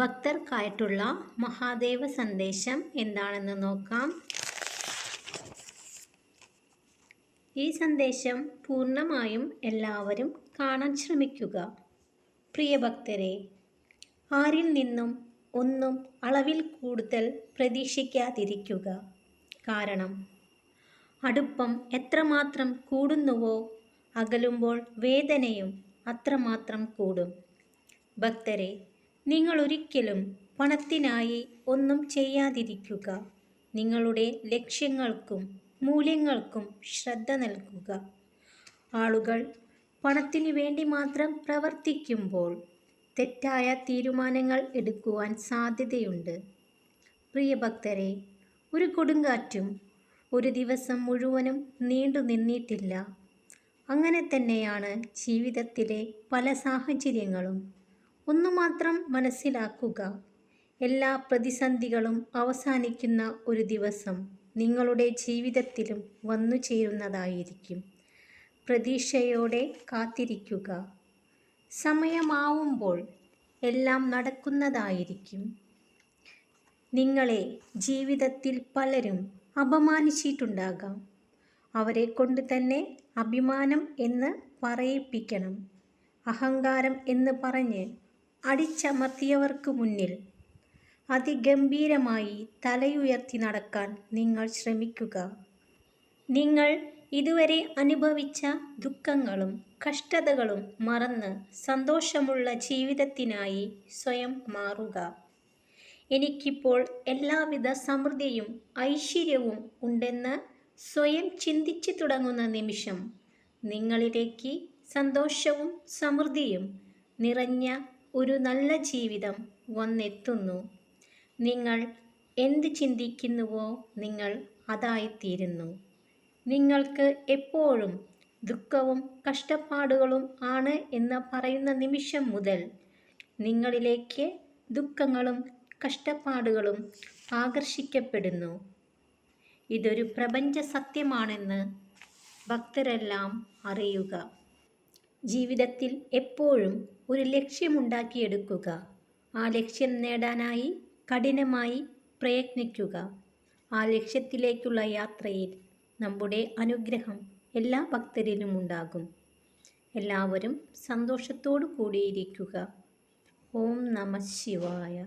ഭക്തർക്കായിട്ടുള്ള മഹാദേവ സന്ദേശം എന്താണെന്ന് നോക്കാം. ഈ സന്ദേശം പൂർണമായും എല്ലാവരും കാണാൻ ശ്രമിക്കുക. പ്രിയ ഭക്തരെ ആരിൽ നിന്നും ഒന്നും അളവിൽ കൂടുതൽ പ്രതീക്ഷിക്കാതിരിക്കുക. കാരണം അടുപ്പം എത്രമാത്രം കൂടുന്നുവോ അകലുമ്പോൾ വേദനയും അത്രമാത്രം കൂടും. ഭക്തരെ നിങ്ങൾ ഒരിക്കലും പണത്തിനായി ഒന്നും ചെയ്യാതിരിക്കുക. നിങ്ങളുടെ ലക്ഷ്യങ്ങൾക്കും മൂല്യങ്ങൾക്കും ശ്രദ്ധ നൽകുക. ആളുകൾ പണത്തിനു വേണ്ടി മാത്രം പ്രവർത്തിക്കുമ്പോൾ തെറ്റായ തീരുമാനങ്ങൾ എടുക്കുവാൻ സാധ്യതയുണ്ട്. പ്രിയ ഭക്തരെ ഒരു കൊടുങ്കാറ്റും ഒരു ദിവസം മുഴുവനും നീണ്ടു നിന്നിട്ടില്ല. അങ്ങനെ തന്നെയാണ് ജീവിതത്തിലെ പല സാഹചര്യങ്ങളും. ഒന്നു മാത്രം മനസ്സിലാക്കുക. എല്ലാ പ്രതിസന്ധികളും അവസാനിക്കുന്ന ഒരു ദിവസം നിങ്ങളുടെ ജീവിതത്തിലും വന്നു ചേരുന്നതായിരിക്കും. പ്രതീക്ഷയോടെ കാത്തിരിക്കുക. സമയമാവുമ്പോൾ എല്ലാം നടക്കുന്നതായിരിക്കും. നിങ്ങളെ ജീവിതത്തിൽ പലരും അപമാനിച്ചിട്ടുണ്ടാകാം. അവരെ കൊണ്ട് തന്നെ അഭിമാനം എന്ന് പറയിപ്പിക്കണം. അഹങ്കാരം എന്ന് പറഞ്ഞ് അടിച്ചമർത്തിയവർക്ക് മുന്നിൽ അതിഗംഭീരമായി തലയുയർത്തി നടക്കാൻ നിങ്ങൾ ശ്രമിക്കുക. നിങ്ങൾ ഇതുവരെ അനുഭവിച്ച ദുഃഖങ്ങളും കഷ്ടതകളും മറന്ന് സന്തോഷമുള്ള ജീവിതത്തിനായി സ്വയം മാറുക. എനിക്കിപ്പോൾ എല്ലാവിധ സമൃദ്ധിയും ഐശ്വര്യവും ഉണ്ടെന്ന് സ്വയം ചിന്തിച്ചു തുടങ്ങുന്ന നിമിഷം നിങ്ങളിലേക്ക് സന്തോഷവും സമൃദ്ധിയും നിറഞ്ഞ ഒരു നല്ല ജീവിതം വന്നെത്തുന്നു. നിങ്ങൾ എന്ത് ചിന്തിക്കുന്നുവോ നിങ്ങൾ അതായിത്തീരുന്നു. നിങ്ങൾക്ക് എപ്പോഴും ദുഃഖവും കഷ്ടപ്പാടുകളും ആണ് എന്ന് പറയുന്ന നിമിഷം മുതൽ നിങ്ങളിലേക്ക് ദുഃഖങ്ങളും കഷ്ടപ്പാടുകളും ആകർഷിക്കപ്പെടുന്നു. ഇതൊരു പ്രപഞ്ച സത്യമാണെന്ന് ഭക്തരെല്ലാം അറിയുക. ജീവിതത്തിൽ എപ്പോഴും ഒരു ലക്ഷ്യമുണ്ടാക്കിയെടുക്കുക. ആ ലക്ഷ്യം നേടാനായി കഠിനമായി പ്രയത്നിക്കുക. ആ ലക്ഷ്യത്തിലേക്കുള്ള യാത്രയിൽ നമ്മുടെ അനുഗ്രഹം എല്ലാ ഭക്തരിലും ഉണ്ടാകും. എല്ലാവരും സന്തോഷത്തോടു കൂടിയിരിക്കുക. ഓം നമ ശിവായ.